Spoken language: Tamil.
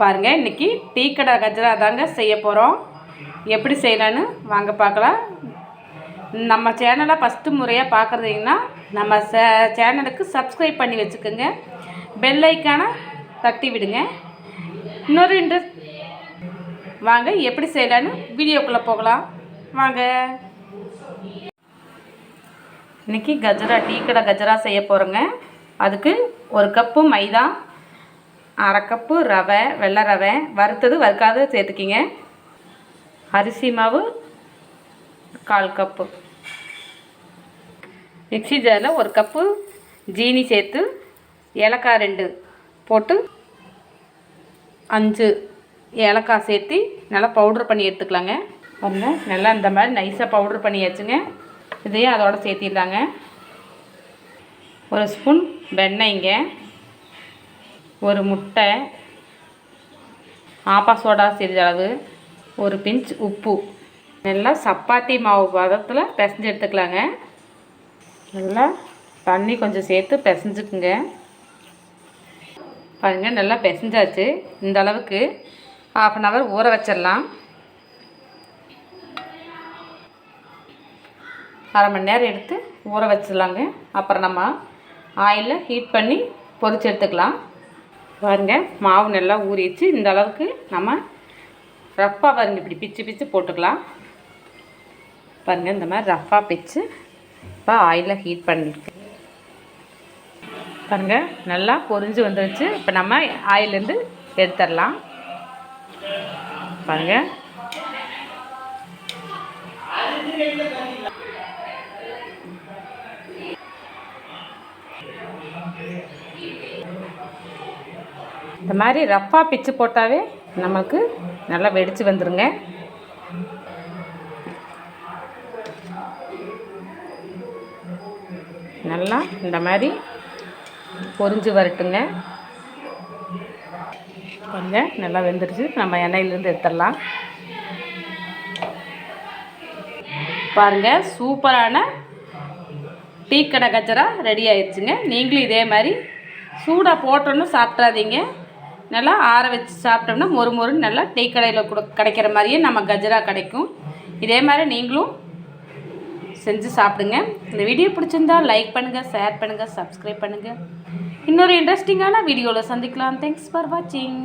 பாருங்கள் இன்றைக்கி டீ கடை கஜ்ரா தாங்க செய்ய போகிறோம் எப்படி செய்யலான்னு வாங்க பார்க்கலாம். நம்ம சேனலை ஃபஸ்ட்டு முறையாக பார்க்குறீங்கன்னா நம்ம சே சேனலுக்கு சப்ஸ்கிரைப் பண்ணி வச்சுக்கோங்க. பெல் ஐக்கானை தட்டி விடுங்க. இன்னொரு இன்ட்ரெஸ்ட் வாங்க எப்படி செய்யலான்னு வீடியோக்குள்ளே போகலாம். வாங்க. இன்றைக்கி கஜரா டீ கடை கஜரா செய்ய போகிறோங்க அதுக்கு ஒரு கப்பு மைதா அரை கப்பு ரவை வெள்ளை ரவை. வறுத்தது வறுக்காத சேர்த்துக்கிங்க. அரிசி மாவு கால் கப்பு. மிக்ஸி ஜாரில் ஒரு கப்பு ஜீனி சேர்த்து ஏலக்காய் ரெண்டு போட்டு அஞ்சு ஏலக்காய் சேர்த்து நல்லா பவுட்ரு பண்ணி எடுத்துக்கலாங்க. ஒன்று நல்லா இந்த மாதிரி நைஸாக பவுட்ரு பண்ணியாச்சுங்க. இதையும் அதோட சேர்த்திடலாங்க. ஒரு ஸ்பூன் வெண்ணெய்ங்க. ஒரு முட்டை ஆப்பா சோடா சிறிதளவு ஒரு பிஞ்ச் உப்பு. நல்லா சப்பாத்தி மாவு பதத்தில் பிசைஞ்சு எடுத்துக்கலாங்க. நல்லா தண்ணி கொஞ்சம் சேர்த்து பிசைஞ்சுக்குங்க. பாருங்கள் நல்லா பிசைஞ்சாச்சு. இந்த அளவுக்கு ஆஃப் அன் ஹவர் ஊற வச்சிடலாம். அரை மணி நேரம் எடுத்து ஊற வச்சிடலாங்க. அப்புறம் நம்ம ஆயிலில் ஹீட் பண்ணி பொரிச்சு எடுத்துக்கலாம். பாருங்க மாவு நல்லா ஊறிச்சு இந்த அளவுக்கு நம்ம ரஃப்பாக பாருங்க இப்படி பிச்சு பிச்சு போட்டுக்கலாம். பாருங்கள் இந்த மாதிரி ரஃப்பாக பிச்சு இப்போ ஆயிலில் ஹீட் பண்ணிருக்கு பாருங்கள் நல்லா பொறிஞ்சு வந்துருச்சு. இப்போ நம்ம ஆயிலேருந்து எடுத்துடலாம். பாருங்கள் இந்த மாதிரி ரஃப்பாக பிச்சு போட்டாவே நமக்கு நல்லா வெடித்து வந்துருங்க. நல்லா இந்த மாதிரி பொறிஞ்சு வரட்டுங்க. கொஞ்சம் நல்லா வெந்துருச்சு. நம்ம எண்ணெயிலேருந்து எடுத்துடலாம். பாருங்கள் சூப்பரான டீ கடை கச்சரா ரெடி ஆயிடுச்சுங்க நீங்களும் இதே மாதிரி சூடாக போட்டோன்னு சாப்பிட்றாதீங்க நல்லா ஆற வச்சு சாப்பிட்டோம்னா மொறு மொறுன்னு நல்லா டீ கடையில் கூட கிடைக்கிற மாதிரியே நம்ம கஜரா கிடைக்கும். இதே மாதிரி நீங்களும் செஞ்சு சாப்பிடுங்க. இந்த வீடியோ பிடிச்சிருந்தா லைக் பண்ணுங்கள் ஷேர் பண்ணுங்கள் சப்ஸ்கிரைப் பண்ணுங்கள் இன்னொரு இன்ட்ரெஸ்டிங்கான வீடியோவில் சந்திக்கலாம். தேங்க்ஸ் ஃபார் வாட்சிங்